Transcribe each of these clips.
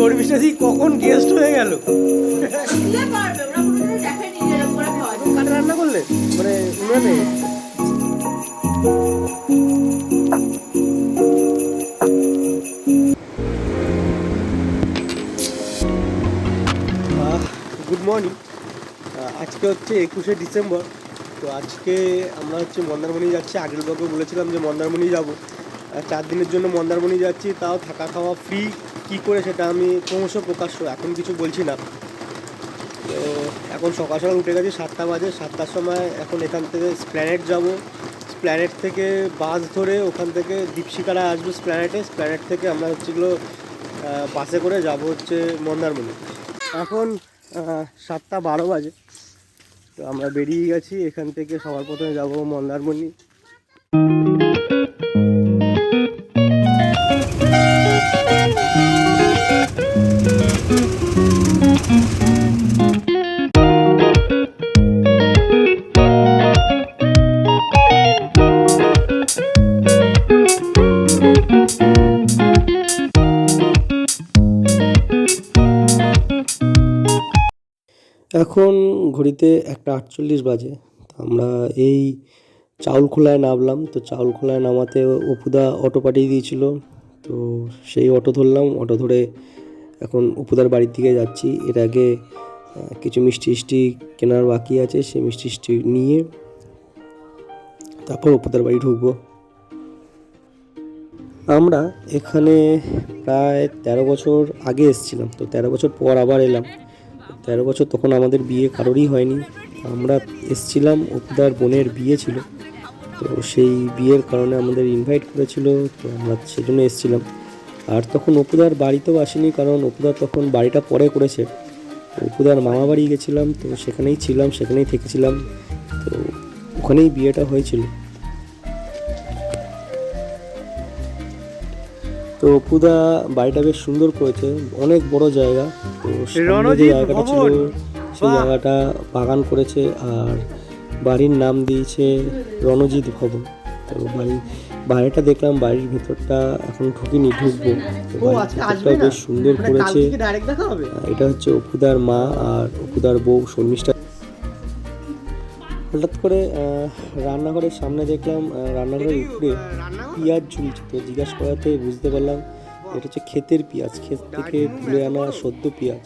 শর্মিষ্ঠা দি কখন গেস্ট হয়ে গেল? রান্না করলে? মানে উনানে? গুড মর্নিং আজকে হচ্ছে একুশে ডিসেম্বর তো আজকে আমরা হচ্ছে মন্দারমণি যাচ্ছি। আগের ব্লগে বলেছিলাম যে মন্দারমণি যাব। চার দিনের জন্য মন্দারমণি যাচ্ছি তাও থাকা খাওয়া ফ্রি কী করে সেটা আমি ক্রমশ প্রকাশ্য, এখন কিছু বলছি না। তো এখন সকাল সকাল উঠে গেছি, সাতটা বাজে, সাতটার সময় এখন এখান থেকে স্প্ল্যানেট যাব। স্প্ল্যানেট থেকে বাস ধরে ওখান থেকে দীপশিকারা আসব স্প্ল্যানেটে স্প্ল্যানেট থেকে আমরা হচ্ছে এগুলো বাসে করে যাব হচ্ছে মন্দারমণি। এখন সাতটা বারো বাজে। তো আমরা বেরিয়ে গেছি, এখান থেকে সবার প্রথমে যাব মন্দারমণি। এখন ঘড়িতে একটা আটচল্লিশ বাজে। আমরা এই চাউল খোলায় নামলাম। তো চাউল খোলায় নামাতে অপুদা অটো পাঠিয়ে দিয়েছিল। তো সেই অটো ধরলাম। অটো ধরে এখন অপুদার বাড়ির দিকে যাচ্ছি। এর আগে কিছু মিষ্টি মিষ্টি কেনার বাকি আছে সেই মিষ্টি মিষ্টি নিয়ে। তারপর অপুদার বাড়ি ঢুকবো। আমরা এখানে প্রায় তেরো বছর আগে এসেছিলাম। তো তেরো বছর পর আবার এলাম। তেরো বছর তখন আমাদের বিয়ে কারোরই হয়নি। আমরা এসছিলাম অপুদার বোনের বিয়ে ছিল। তো সেই বিয়ের কারণে আমাদের ইনভাইট করেছিল, তো আমরা সেজন্য এসছিলাম। আর তখন অপুদার বাড়িতেও আসেনি, কারণ অপুদার তখন বাড়িটা পরে করেছে। অপুদার মামা বাড়ি গেছিলাম, তো সেখানেই ছিলাম, সেখানেই থেকেছিলাম। তো ওখানেই বিয়েটা হয়েছিল। তো অপুদা বাড়িটা বেশ সুন্দর করেছে অনেক বড় জায়গা। তো সামনে যে জায়গাটা ছিল সেই জায়গাটা বাগান করেছে আর বাড়ির নাম দিয়েছে রণজিৎ ভবন। তো বাড়ি বাইরেটা দেখলাম বাড়ির ভেতরটা এখন ঢুকিনি ঢুকবো। ভেতরটা বেশ সুন্দর করেছে। ডাইরেক্ট দেখা হবে? এটা হচ্ছে অপুদার মা আর অপুদার বউ শর্মিষ্ঠা হঠাৎ করে আহ, রান্নাঘরের সামনে দেখলাম রান্নাঘরের উপরে পেঁয়াজ ঝুলছে তো জিজ্ঞাসা করাতে বুঝতে পারলাম এটা হচ্ছে ক্ষেতের পেঁয়াজ। ক্ষেত থেকে তুলে আনা সদ্য পেঁয়াজ।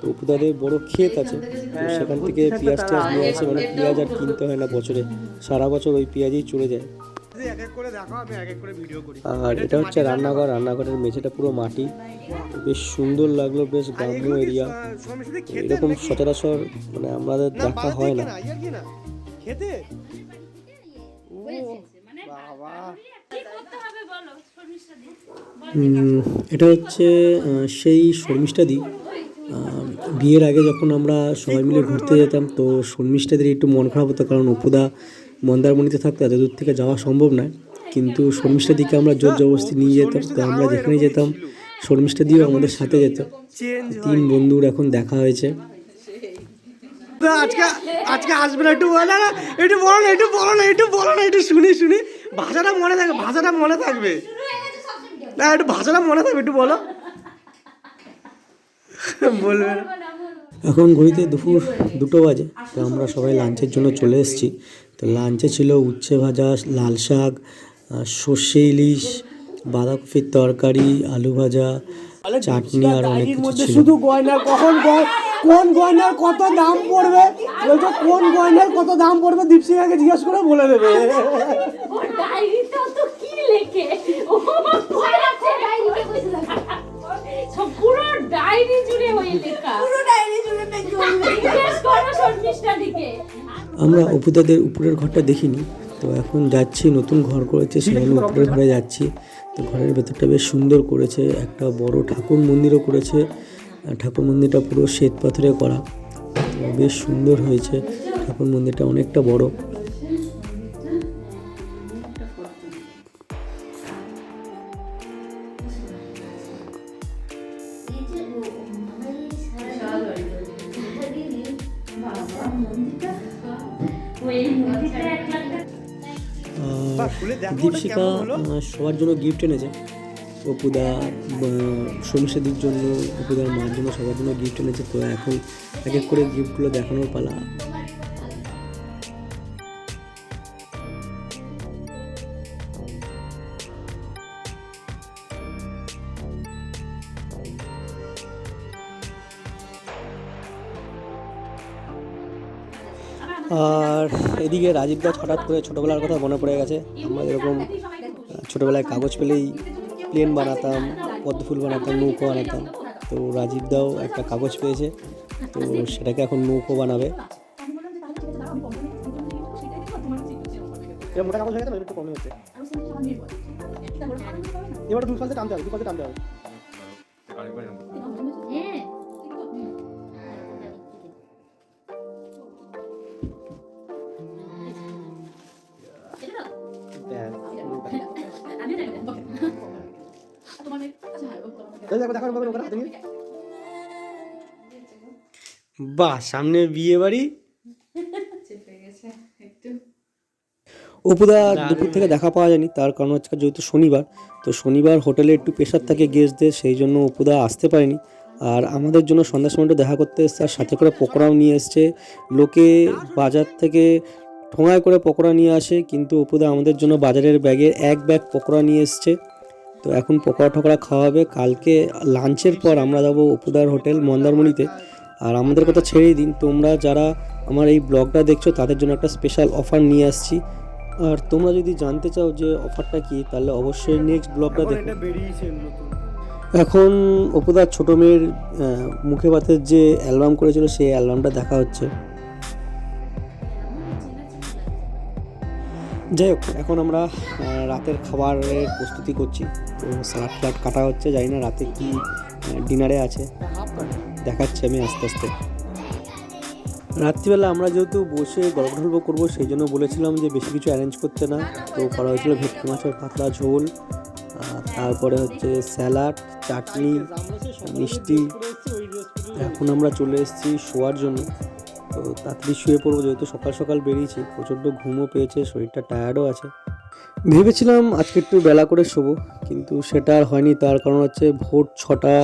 তো অপুদাদের বড় ক্ষেত আছে। তো সেখান থেকে পেঁয়াজ টিয়াজ নিয়ে আসে। মানে পেঁয়াজ আর কিনতে হয় না বছরে। সারা বছর ওই পেঁয়াজই চলে যায়। আর এটা হচ্ছে রান্নাঘর। রান্নাঘরের মেঝেটা পুরো মাটি। বেশ সুন্দর লাগল বেশ গ্রাম্য এরিয়া। এরকম সচরাচর মানে আমাদের দেখা হয় না। খেতে? এটা হচ্ছে সেই শর্মিষ্ঠাদি বিয়ের আগে যখন আমরা সবাই মিলে ঘুরতে যেতাম তো শর্মিষ্ঠাদের একটু মন খারাপ হতো কারণ অপুদা মন্দারমণিতে থাকতো এত দূর থেকে যাওয়া সম্ভব নয়। কিন্তু শর্মিষ্ঠাদিকে আমরা জোর জবরদস্তি নিয়ে যেতাম তো আমরা যেখানে যেতাম শর্মিষ্ঠাদিও আমাদের সাথে যেত। তিন বন্ধুর এখন দেখা হয়েছে। তো আজকে আজকে আসবে না, একটু বলো, না একটু বলো, না, একটু বলো, না, একটু বলো, না, একটু শুনি শুনি। ভাষাটা মনে থাকবে, ভাষাটা মনে থাকবে। না, একটু ভাষাটা মনে থাকবে, একটু বলো। বলবে এখন ঘড়িতে দুপুর দুটো বাজে, তো আমরা সবাই লাঞ্চের জন্য চলে এসেছি। তো লাঞ্চে ছিল উচ্ছে ভাজা, লাল শাক সর্ষে ইলিশ, বাঁধাকপির তরকারি, আলু ভাজা চাটনি আর অনেক কিছু ছিল। শুধু গয়না কখন কোন গয়নার কত দাম পড়বে? বলছো কোন গয়নার কত দাম পড়বে? দীপসিংহাকে জিজ্ঞেস করে বলে দেবে। আমরা অপুদাদের উপরের ঘরটা দেখিনি তো এখন যাচ্ছি নতুন ঘর করেছে সেখানে উপরের ঘরে যাচ্ছি। তো ঘরের ভেতরটা বেশ সুন্দর করেছে। একটা বড় ঠাকুর মন্দিরও করেছে। ঠাকুর মন্দিরটা পুরো শ্বেত পাথরে করা। বেশ সুন্দর হয়েছে। ঠাকুর মন্দিরটা অনেকটা বড়। আহ, সবার জন্য গিফট এনেছে। অপুদা সমস্যাদির জন্য অপুদার মার জন্য সবার জন্য গিফট এনেছে। তো এখন এক এক করে গিফটগুলো দেখানোর পালা। আর এদিকে রাজীব দাস হঠাৎ করে ছোটোবেলার কথা মনে পড়ে গেছে। আমরা এরকম ছোটোবেলায় কাগজ পেলেই প্লেন বানাতাম পদ্ম ফুল বানাতাম নৌকো বানাতাম। তো রাজীব দাও একটা কাগজ পেয়েছে তো সেটাকে এখন নৌকো বানাবে। মোটা কাগজ হয়ে গেছে একটু কমে হচ্ছে। এবার দু ফালতে টানতে হবে দু টানতে হবে। বাহ সামনে বিয়ে বাড়ি? অপুদা দুপুর থেকে দেখা পাওয়া যায়নি তার কারণ হচ্ছে যেহেতু শনিবার তো শনিবার হোটেলে একটু প্রেশার থাকে গেস্টদের সেই জন্য অপুদা আসতে পারেনি। আর আমাদের জন্য সন্ধ্যার সময়টা দেখা করতে এসছে আর সাথে করে পকোড়াও নিয়ে এসছে। লোকে বাজার থেকে ঠোঙায় করে পকোড়া নিয়ে আসে কিন্তু অপুদা আমাদের জন্য বাজারের ব্যাগে এক ব্যাগ পকোড়া নিয়ে এসছে। তো এখন পকোড়া খাওয়া হবে কালকে লাঞ্চের পর আমরা যাব অপুদার হোটেল মন্দারমণিতে। আর আমাদের কথা ছেড়েই দিন তোমরা যারা আমার এই ব্লগটা দেখছ তাদের জন্য একটা স্পেশাল অফার নিয়ে আসছি। আর তোমরা যদি জানতে চাও যে অফারটা কি তাহলে অবশ্যই নেক্সট ব্লগটা দেখো। এখন অপুদার ছোট মেয়ের মুখে ভাতের যে অ্যালবাম করেছিল সেই অ্যালবামটা দেখা হচ্ছে। যাই হোক এখন আমরা রাতের খাবারের প্রস্তুতি করছি। তো স্যালাড ফ্যালাড কাটা হচ্ছে, জানি না রাতে কি ডিনারে আছে। দেখাচ্ছি আমি আস্তে আস্তে। রাত্রিবেলা আমরা যেহেতু বসে গল্প টল্প করব, সেই জন্য বলেছিলাম যে বেশি কিছু অ্যারেঞ্জ করতে না। তো করা হয়েছিল ভেটকি মাছের পাতলা ঝোল তারপরে হচ্ছে স্যালাড চাটনি, মিষ্টি। এখন আমরা চলে এসেছি শোয়ার জন্য। তো তাড়াতাড়ি শুয়ে পড়ব, যেহেতু সকাল সকাল বেরিয়েছি, প্রচণ্ড ঘুমও পেয়েছে, শরীরটা টায়ার্ডও আছে। ভেবেছিলাম আজকে একটু বেলা করে শোবো, কিন্তু সেটা আর হয়নি, তার কারণ হচ্ছে ভোর ছটা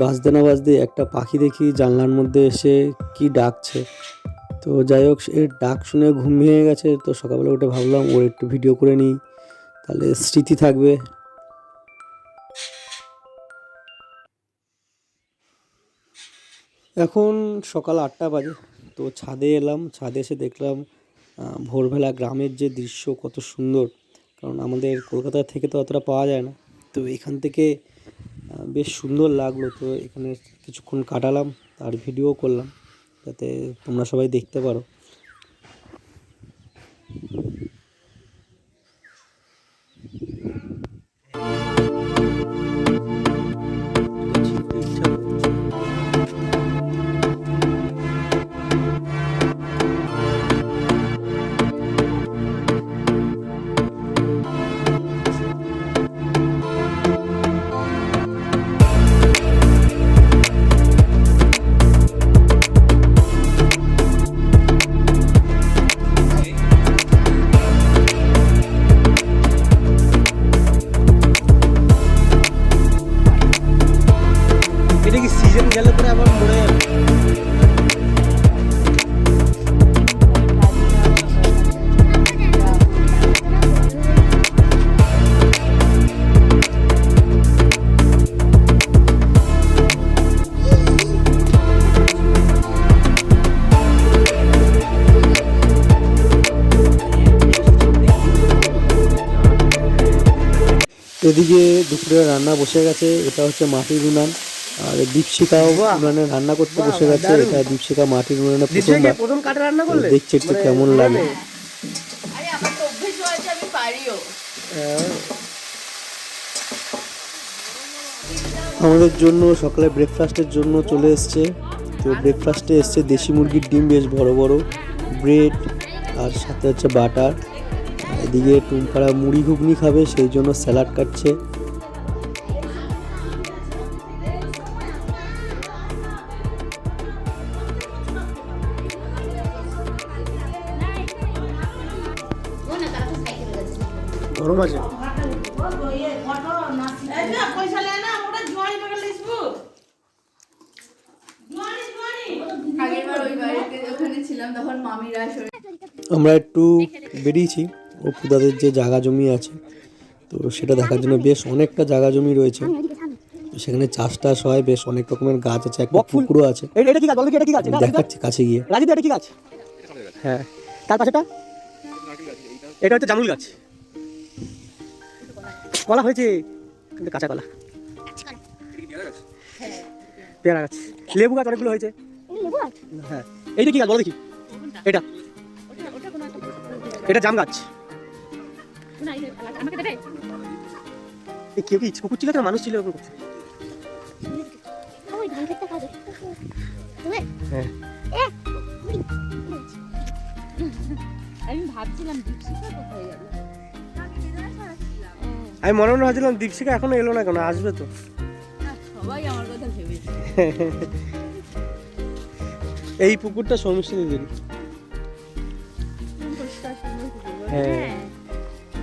বাজতে না বাজতে একটা পাখি দেখি জানলার মধ্যে এসে কি ডাকছে। তো যাই হোক এর ডাক শুনে ঘুম ভেঙে গেছে, তো সকালবেলা উঠে ভাবলাম ওর একটু ভিডিও করে নিই, তাহলে স্মৃতি থাকবে। এখন সকাল আটটা বাজে। তো ছাদে এলাম, ছাদে এসে দেখলাম ভোরবেলা গ্রামের যে দৃশ্য কত সুন্দর। কারণ আমাদের কলকাতা থেকে তো অতটা পাওয়া যায় না। তো এখান থেকে বেশ সুন্দর লাগল। তো এখানে কিছুক্ষণ কাটালাম আর ভিডিও করলাম, যাতে তোমরা সবাই দেখতে পারো। এদিকে দুপুরে রান্না বসে গেছে এটা হচ্ছে মাটির উনান। আর দীপশিকাও উনানে রান্না করতে বসে গেছে এটা দীপশিকা মাটির উনানে প্রথম কাঠে রান্না করলে? দেখছি একটু কেমন লাগে। আরে আমার তো অভ্যেস হয়েছে আমি পারিও। আমাদের জন্য সকালে ব্রেকফাস্টের জন্য চলে এসছে। তো ব্রেকফাস্টে এসছে দেশি মুরগির ডিম বেশ বড় বড়। ব্রেড আর সাথে হচ্ছে বাটার এদিকে টুমপাড়া মুড়ি ঘুগনি খাবে সেই জন্য স্যালাড কাটছে। গরম আছে? পয়সা লে না ওটা জোয়ানি টাকা লিখব আগের বার ওই বাড়িতে ওখানে ছিলাম তখন মামিরা শরীর আমরা একটু বেরিয়েছি। অপু দাদের যে জায়গা জমি আছে তো সেটা দেখার জন্য বেশ অনেকটা জায়গা জমি রয়েছে। সেখানে চাষ টাস হয় বেশ অনেক রকমের গাছ আছে একটা পুকুরও আছে। দেখাচ্ছি কাছে গিয়ে। রাজিদা এটা কি গাছ? হ্যাঁ। তার পাশেটা এটা হচ্ছে জামুল গাছ। কলা হয়েছে? কিন্তু কাঁচা কলা। পেয়ারা গাছ। লেবু গাছ অনেকগুলো হয়েছে। হ্যাঁ। এইটা কি গাছ? বলো দেখি। এটা। এটা জাম গাছ। আমাকে দেবে? এই কেউ কি কুকুর ছিল মানুষ ছিল এরকম করছে? হ্যাঁ। আমি ভাবছিলাম দীপশিখা কোথায় যাবে? আমি মনে মনে ভাবছিলাম দীপশিকা এখনও এলো না কেন? আসবে তো। সবাই আমার কথা ভেবেছে। এই পুকুরটা দিদির হ্যাঁ।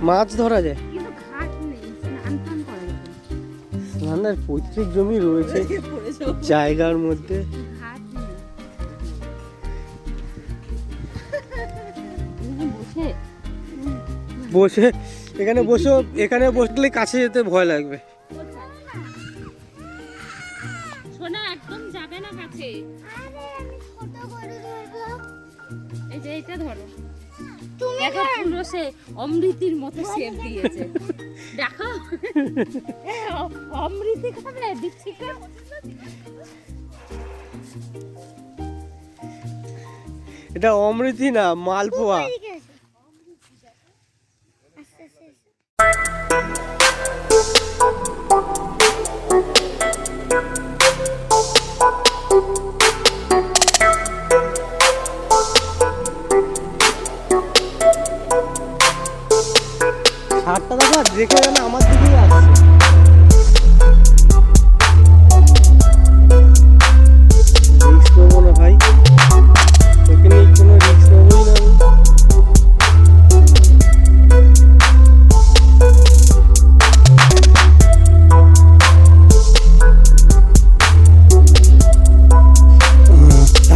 মাছ ধরা যায়? কিন্তু ঘাট নেই স্নান টান করা যাবে না। ধান্দার পৈতৃক জমি রয়েছে। জায়গার মধ্যে। বসে এখানে বসে এখানে বসলে কাছে যেতে ভয় লাগবে। সে অমৃতির মতো শেপ দিয়েছে। দেখো। অমৃতি খাবে? দিচ্ছি এটা অমৃতি না মালপোয়া।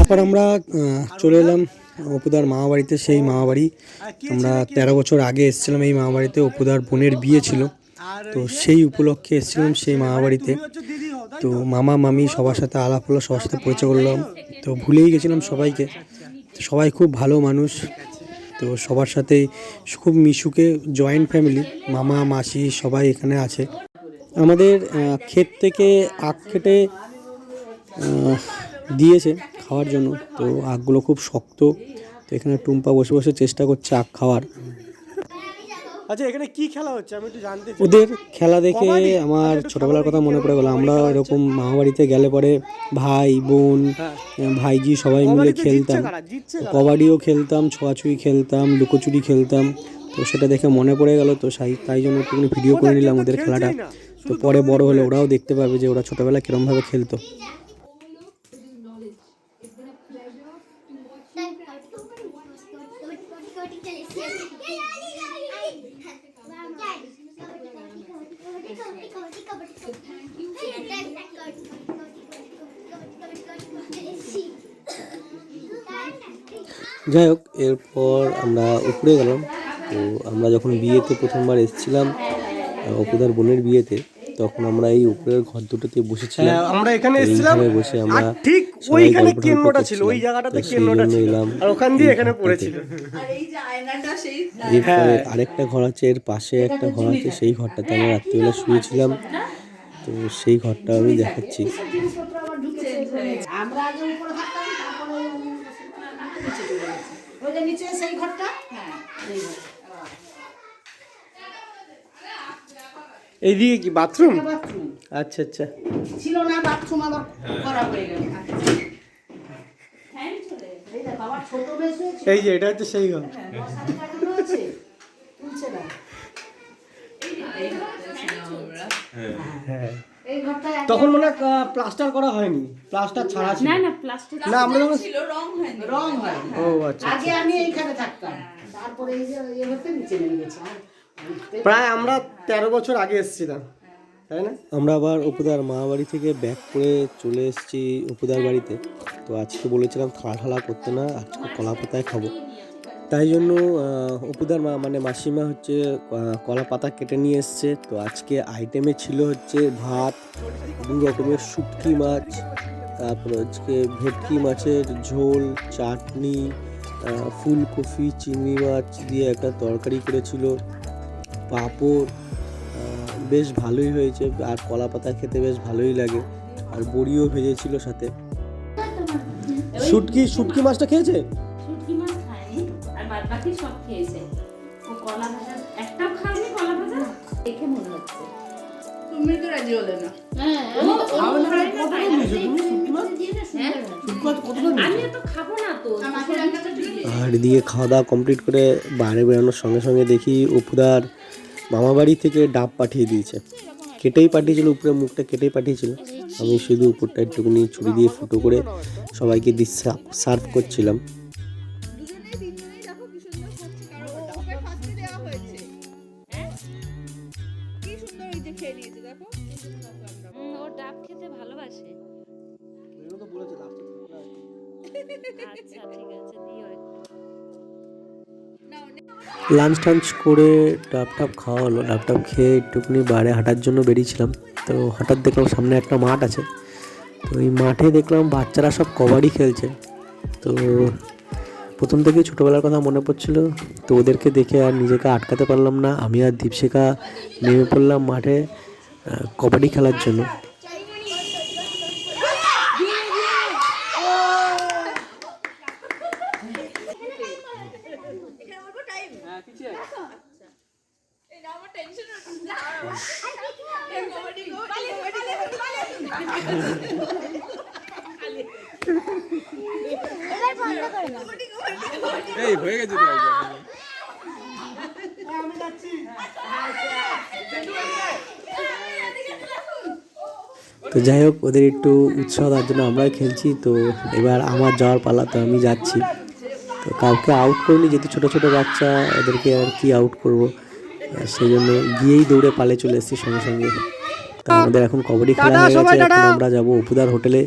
তারপর আমরা চলে এলাম অপুদার মামা বাড়িতে সেই মামা বাড়ি আমরা তেরো বছর আগে এসেছিলাম, এই মামা বাড়িতে অপুদার বোনের বিয়ে ছিল। তো সেই উপলক্ষে এসেছিলাম সেই মামা বাড়িতে তো মামা, মামি সবার সাথে আলাপ হলো, সবার সাথে পরিচয় করলাম। তো ভুলেই গেছিলাম সবাইকে। সবাই খুব ভালো মানুষ। তো সবার সাথে খুব মিশুকে জয়েন্ট ফ্যামিলি, মামা, মাসি সবাই এখানে আছে। আমাদের ক্ষেত থেকে আখ কেটে দিয়েছে। খাওয়ার জন্য। তো আখগুলো খুব শক্ত। তো এখানে টুম্পা বসে বসে চেষ্টা করছে আখ খাওয়ার। আচ্ছা এখানে কি খেলা হচ্ছে? আমি একটু জানতে ওদের খেলা দেখে আমার ছোটবেলার কথা মনে পড়ে গেল। আমরা এরকম মামাবাড়িতে গেলে পরে ভাই বোন ভাইজি সবাই মিলে খেলতাম? কবাডিও খেলতাম ছোঁয়াছুঁই খেলতাম লুকোচুরি খেলতাম। তো সেটা দেখে মনে পড়ে গেল। তো সাই তাই জন্য একটুখানি ভিডিও করে নিলাম ওদের খেলাটা। তো পরে বড় হলে ওরাও দেখতে পাবে যে ওরা ছোটবেলায় কিরমভাবে খেলতো। যাই হোক এরপর আমরা উপরে গেলাম। তো আমরা যখন বিয়েতে প্রথমবার এসেছিলাম অপুদার বোনের বিয়েতে তখন আমরা এই উপরের ঘর দুটোতে বসেছিলাম। হ্যাঁ, আমরা এখানে এসেছিলাম বসে আমরা আর ঠিক ওইখানে কেন্দ্রটা ছিল ওই জায়গাটাতে কেন্দ্রটা ছিল। আর ওখান দিয়ে এখানে ঘরটাতে। পড়েছিল। আর এই যে আয়নাটা সেই এরপরে আরেকটা ঘর আছে এর পাশে একটা ঘর আছে সেই ঘরটাতে আমরা রাত্রিবেলা শুয়েছিলাম। তো সেই ঘরটা আমি দেখাচ্ছি। আমরা আগে উপরে থাকতাম ওই যে নিচে সেই ঘরটা? হ্যাঁ। এইদিকে কি বাথরুম? বাথরুম। আচ্ছা আচ্ছা। ছিল না বাথরুম আবার করা হয়ে গেল। এই যে এটা হচ্ছে সেই ঘর। হ্যাঁ। তখন মনে হয় প্লাস্টার করা হয়নি। প্লাস্টার ছাড়া ছিল। না না প্লাস্টিক না আমরা যখন ছিল রং হয়নি। রং হয়। ও আচ্ছা আগে আমি এইখানে থাকতাম। তারপরে এই যে এ হতে নিচে নেমে গেছি। প্রায় আমরা তেরো বছর আগে এসেছিলাম তাই না? আমরা আবার অপুদার মা বাড়ি থেকে ব্যাক করে চলে এসেছি অপুদার বাড়িতে। তো আজকে বলেছিলাম থালা ঠালা করতে না আজকে কলা পাতায় খাব। তাই জন্য অপুদার মা মানে মাসিমা হচ্ছে কলা পাতা কেটে নিয়ে এসছে। তো আজকে আইটেমে ছিল হচ্ছে ভাত দু রকমের শুটকি মাছ, তারপর হচ্ছে ভেটকি মাছের ঝোল, চাটনি ফুলকপি, চিংড়ি মাছ দিয়ে একটা তরকারি করেছিল। পাঁপড় বেশ ভালোই হয়েছে। আর কলা পাতা খেতে বেশ ভালোই লাগে। আর বড়িও ভেজেছিল সাথে। শুটকি শুটকি মাছটা খেয়েছে? বাদ বাকি সব খেয়েছে। ও কলা ভাজা একটাও খায়নি কলা ভাজা? দেখে মনে হচ্ছে। তুমি তো রাজি হলে না। হ্যাঁ মাছ? হ্যাঁ? আর দিয়ে খাওয়া দাওয়া কমপ্লিট করে বাইরে বেরোনোর সঙ্গে সঙ্গে দেখি উপুদার মামা বাড়ি থেকে ডাব পাঠিয়ে দিয়েছে। কেটেই পাঠিয়েছিল উপরে মুখটা কেটেই পাঠিয়েছিল। আমি শুধু উপরটা একটুখানি ছুরি দিয়ে ফুটো করে সবাইকে দিয়ে সার্ভ করছিলাম। লাঞ্চ টাঞ্চ করে ডাব টাব খাওয়া হলো ডাব টাব খেয়ে একটুখানি বাইরে হাঁটার জন্য বেরিয়েছিলাম। তো হঠাৎ দেখলাম সামনে একটা মাঠ আছে। তো এই মাঠে দেখলাম বাচ্চারা সব কবাডি খেলছে। তো প্রথম থেকে ছোটোবেলার কথা মনে পড়ছিল। তো ওদেরকে দেখে আর নিজেকে আটকাতে পারলাম না। আমি আর দীপশিখা নেমে পড়লাম মাঠে কবাডি খেলার জন্য। বন্ধ করে দাও তো যাই হোক ওদের একটু উৎসাহ দেওয়ার জন্য আমরাই খেলছি। তো এবার আমার যাওয়ার পালা তো আমি যাচ্ছি। তো কাউকে আউট করিনি যেহেতু ছোটো ছোটো বাচ্চা ওদেরকে আর কি আউট করব? সেই জন্য গিয়েই দৌড়ে পালে চলে এসেছি সঙ্গে সঙ্গে। তো আমাদের এখন কবাডি খেলা হয়ে গেছে এখন আমরা যাব অপুদার হোটেলে।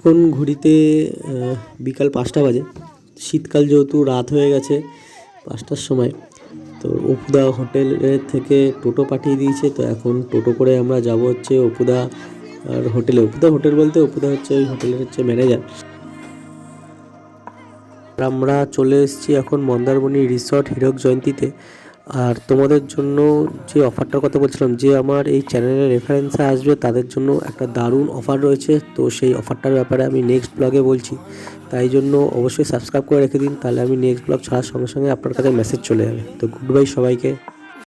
এখন ঘড়িতে বিকাল পাঁচটা বাজে। শীতকাল যেহেতু রাত হয়ে গেছে পাঁচটার সময়, তো অপুদা হোটেলের থেকে টোটো পাঠিয়ে দিয়েছে। তো এখন টোটো করে আমরা যাব হচ্ছে অপুদা আর হোটেলে। অপুদা হোটেল বলতে অপুদা হচ্ছে ওই হোটেলের হচ্ছে ম্যানেজার। আমরা চলে এসেছি এখন মন্দারমণি রিসর্ট হীরক জয়ন্তীতে। আর তোমাদের জন্য যে অফারটার কথা বলছিলাম, যে আমার এই চ্যানেলের রেফারেন্সে আসবে, তাদের জন্য একটা দারুণ অফার রয়েছে। তো সেই অফারটার ব্যাপারে আমি নেক্সট ব্লগে বলছি। তাই জন্য অবশ্যই সাবস্ক্রাইব করে রেখে দিন, তাহলে আমি নেক্সট ব্লগ ছাড়ার সঙ্গে সঙ্গে আপনার কাছে মেসেজ চলে যাবে। তো গুড বাই সবাইকে।